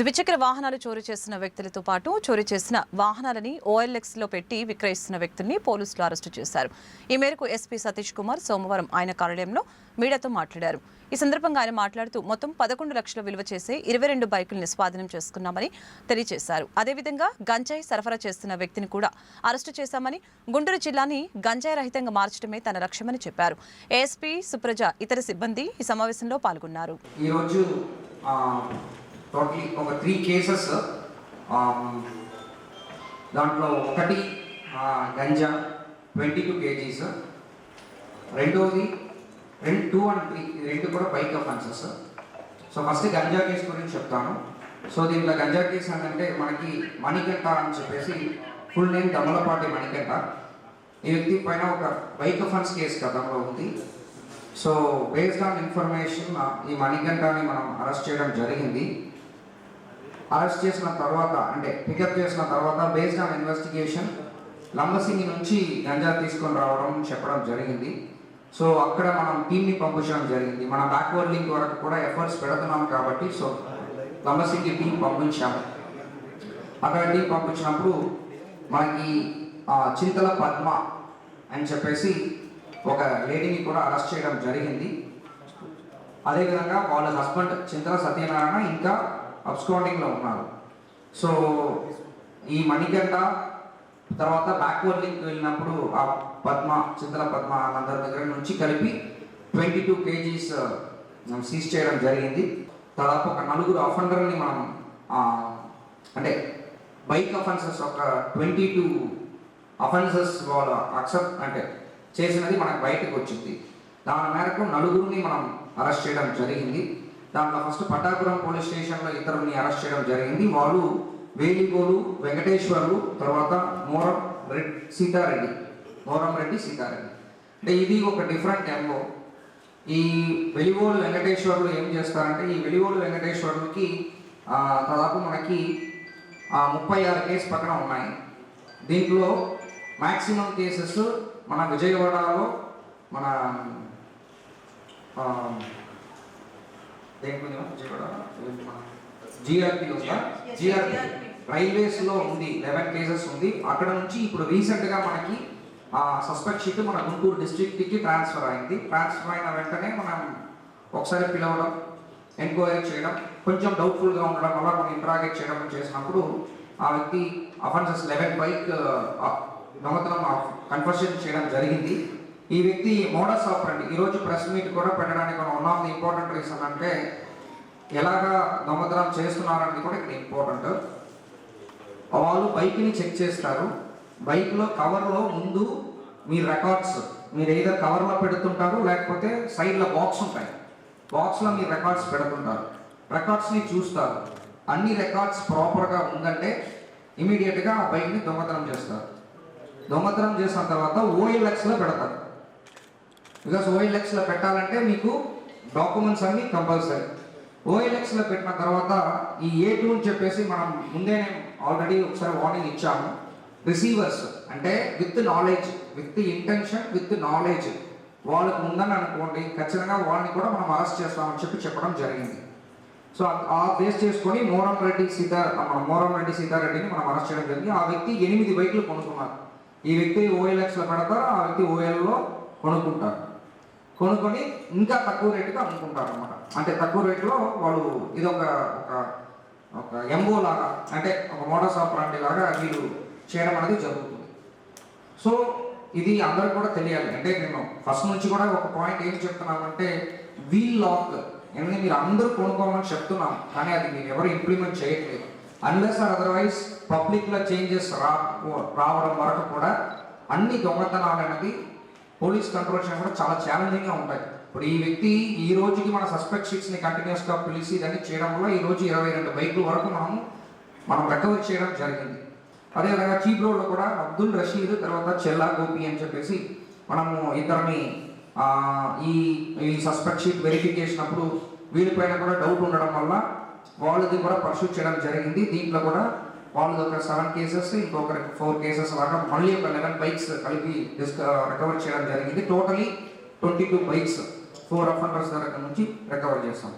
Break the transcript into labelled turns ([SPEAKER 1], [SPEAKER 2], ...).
[SPEAKER 1] ద్విచక్ర వాహనాలు చోరీ చేసిన వ్యక్తులతో పాటు చోరీ చేసిన వాహనాలని ఓఎల్ఎక్స్లో పెట్టి విక్రయిస్తున్న వ్యక్తుల్ని పోలీసులు అరెస్టు చేశారు. ఈ మేరకు ఎస్పీ సతీష్ కుమార్ సోమవారం ఆయన కార్యాలయంలో మీడియాతో మాట్లాడారు. ఈ సందర్భంగా ఆయన మాట్లాడుతూ మొత్తం పదకొండు లక్షల విలువ చేసే ఇరవై రెండు బైకుల్ని స్వాధీనం చేసుకున్నామని తెలియజేశారు. అదేవిధంగా గంజాయి సరఫరా చేస్తున్న వ్యక్తిని కూడా అరెస్టు చేశామని గుంటూరు జిల్లాని గంజాయి రహితంగా మార్చడమే తన లక్ష్యమని చెప్పారు. ఏఎస్పీ సుప్రజ ఇతర సిబ్బంది ఈ సమావేశంలో పాల్గొన్నారు.
[SPEAKER 2] టోటలీ ఒక త్రీ కేసెస్ um, దాంట్లో ఒకటి గంజా ట్వంటీ టూ కేజీస్. రెండవది రెండు టూ అండ్ త్రీ రెండు కూడా bike offences so first ganja case గురించి చెప్తాను. సో దీంట్లో గంజా కేసు అంటే మనకి మణికంఠ అని చెప్పేసి ఫుల్ నేమ్ దమలపాటి మణికంఠ. ఈ వ్యక్తి పైన ఒక బైక్ అఫెన్స్ కేసు గతంలో ఉంది. సో బేస్డ్ ఆన్ ఇన్ఫర్మేషన్ ఈ మణికంఠని మనం అరెస్ట్ చేయడం జరిగింది. అరెస్ట్ చేసిన తర్వాత అంటే పికప్ చేసిన తర్వాత బేస్డ్ ఆన్ ఇన్వెస్టిగేషన్ లంబసింగి నుంచి గంజా తీసుకొని రావడం చెప్పడం జరిగింది. సో అక్కడ మనం టీమ్ని పంపించడం జరిగింది. మన బ్యాక్వర్డ్ లింక్ వరకు కూడా ఎఫర్ట్స్ పెడుతున్నాం కాబట్టి సో లంబసింగి టీం పంపించాము. అక్కడ టీం పంపించినప్పుడు మనకి ఆ, చింతల పద్మ అని చెప్పేసి ఒక లేడీని కూడా అరెస్ట్ చేయడం జరిగింది. అదేవిధంగా వాళ్ళ హస్బెండ్ చింతల సత్యనారాయణ ఇంకా అబ్స్కాండింగ్లో ఉన్నారు. సో ఈ మణికంట తర్వాత బ్యాక్వర్డ్ లింక్ వెళ్ళినప్పుడు ఆ పద్మ చింతల పద్మ అందరి దగ్గర నుంచి కలిపి ట్వంటీ టూ కేజీస్ సీజ్ చేయడం జరిగింది. దాదాపు ఒక నలుగురు అఫెండర్ని మనం అంటే బైక్ అఫెన్సెస్ ఒక ట్వంటీ టూ అఫెన్సెస్ వాళ్ళు అక్సెప్ట్ అంటే చేసినది మనకు బయటకు వచ్చింది. దాని మేరకు నలుగురిని మనం అరెస్ట్ చేయడం జరిగింది. దాంట్లో ఫస్ట్ పట్టాపురం పోలీస్ స్టేషన్లో ఇద్దరిని అరెస్ట్ చేయడం జరిగింది. వాళ్ళు వేలిగోలు వెంకటేశ్వర్లు తర్వాత మోరం రెడ్డి సీతారెడ్డి. మోరం రెడ్డి సీతారెడ్డి. అంటే ఇది ఒక డిఫరెంట్ ఎంఓ ఈ వెలిగోలు వెంకటేశ్వర్లు ఏం చేస్తారంటే ఈ వెలిగోలు వెంకటేశ్వర్లకి దాదాపు మనకి ముప్పై ఆరు కేసు పక్కన ఉన్నాయి. దీంట్లో మ్యాక్సిమం కేసెస్ మన విజయవాడలో మన దేనికి ఉంది జిఆర్పి జిఆర్పి రైల్వేస్లో ఉంది లెవెన్ కేసెస్ ఉంది. అక్కడ నుంచి ఇప్పుడు రీసెంట్గా మనకి ఆ సస్పెక్ట్ షీట్ మన గుంటూరు డిస్ట్రిక్ట్కి ట్రాన్స్ఫర్ అయింది. ట్రాన్స్ఫర్ అయిన వెంటనే మనం ఒకసారి పిలవడం ఎంక్వైరీ చేయడం కొంచెం డౌట్ఫుల్గా ఉండడం వల్ల మనం ఇంటరాగేట్ చేయడం చేసినప్పుడు ఆ వ్యక్తి అఫెన్సెస్ లెవెన్ బైక్ దొంగతనం కన్ఫర్షన్ చేయడం జరిగింది. ఈ వ్యక్తి మోడస్ ఆపరండి ఈరోజు ప్రెస్ మీట్ కూడా పెట్టడానికి one of the important reason అంటే ఎలాగా దొంగతనం చేస్తున్నారనేది కూడా ఇక్కడ ఇంపార్టెంట్ వాళ్ళు బైక్ని చెక్ చేస్తారు. బైక్లో కవర్లో ముందు మీ రికార్డ్స్ మీరు ఏదో కవర్లో పెడుతుంటారు లేకపోతే సైడ్లో బాక్స్ ఉంటాయి. బాక్స్లో మీ రికార్డ్స్ పెడుతుంటారు. రికార్డ్స్ని చూస్తారు. అన్ని రికార్డ్స్ ప్రాపర్గా ఉందంటే ఇమీడియట్గా ఆ బైక్ని దొంగతనం చేస్తారు. దొంగతనం చేసిన తర్వాత ఓఎల్ఎక్స్లో పెడతారు. బికాస్ ఓఎల్ఎక్స్లో పెట్టాలంటే మీకు డాక్యుమెంట్స్ అన్ని కంపల్సరీ ఓఎల్ఎక్స్లో పెట్టిన తర్వాత ఈ ఏ టూ అని చెప్పేసి మనం ముందే ఆల్రెడీ ఒకసారి వార్నింగ్ ఇచ్చాము. రిసీవర్స్ అంటే with knowledge with intention with knowledge వాళ్ళకు ఉందని అనుకోండి ఖచ్చితంగా వాళ్ళని కూడా మనం అరెస్ట్ చేస్తామని చెప్పి చెప్పడం జరిగింది. సో ఆ- ఆ బేస్ చేసుకొని మోరం రెడ్డి సీతా మన మోరం రెడ్డి సీతారెడ్డిని మనం అరెస్ట్ చేయడం జరిగింది. ఆ వ్యక్తి ఎనిమిది బైకులు కొనుక్కున్నారు. ఈ వ్యక్తి ఓఎల్ఎక్స్లో పెడతారు? ఆ వ్యక్తి ఓఎల్లో కొనుక్కుంటారు. కొనుక్కొని ఇంకా తక్కువ రేటుకి అమ్ముకుంటారు అనమాట అంటే తక్కువ రేటులో వాళ్ళు ఇది ఒక ఒక ఒక ఎంఓ లాగా అంటే ఒక మోటార్ ఆపరాంటి లాగా వీళ్ళు చేయడం అనేది జరుగుతుంది. సో ఇది అందరికి కూడా తెలియాలి. అంటే నేను ఫస్ట్ నుంచి కూడా ఒక పాయింట్ ఏం చెప్తున్నామంటే వీల్ లాక్. ఎందుకంటే మీరు అందరూ కొనుక్కోమని చెప్తున్నాం కానీ అది మీరు ఎవరు ఇంప్లిమెంట్ చేయట్లేదు. అన్లెస్ ఆర్ అదర్వైజ్ పబ్లిక్లో చేంజెస్ రా రావడం వరకు కూడా అన్ని దొంగతనాలు అనేది పోలీస్ కంట్రోల్ చేయడం కూడా చాలా ఛాలెంజింగ్గా ఉంటాయి. ఇప్పుడు ఈ వ్యక్తి ఈ రోజుకి మన సస్పెక్ట్ షీట్స్ని కంటిన్యూస్గా పిలిచి ఇదన్నీ చేయడం వల్ల ఈ రోజు ఇరవై రెండు బైకుల వరకు మనం మనం రికవర్ చేయడం జరిగింది. అదేవిధంగా చీప్ రోడ్లో కూడా అబ్దుల్ రషీద్ తర్వాత చెల్లా గోపి అని చెప్పేసి మనము ఇద్దరిని ఈ ఈ సస్పెక్ట్ షీట్ వెరిఫికేషన్ అప్పుడు వీళ్ళపైన కూడా డౌట్ ఉండడం వల్ల వాళ్ళది కూడా పర్సూ చేయడం జరిగింది. దీంట్లో కూడా వాళ్ళది ఒక సెవెన్ కేసెస్ ఇంకొక ఫోర్ కేసెస్ లాగా మళ్ళీ ఒక లెవెన్ బైక్స్ కలిపి రికవర్ చేయడం జరిగింది. Totally twenty two bikes four offenders దగ్గర నుంచి రికవర్ చేస్తాం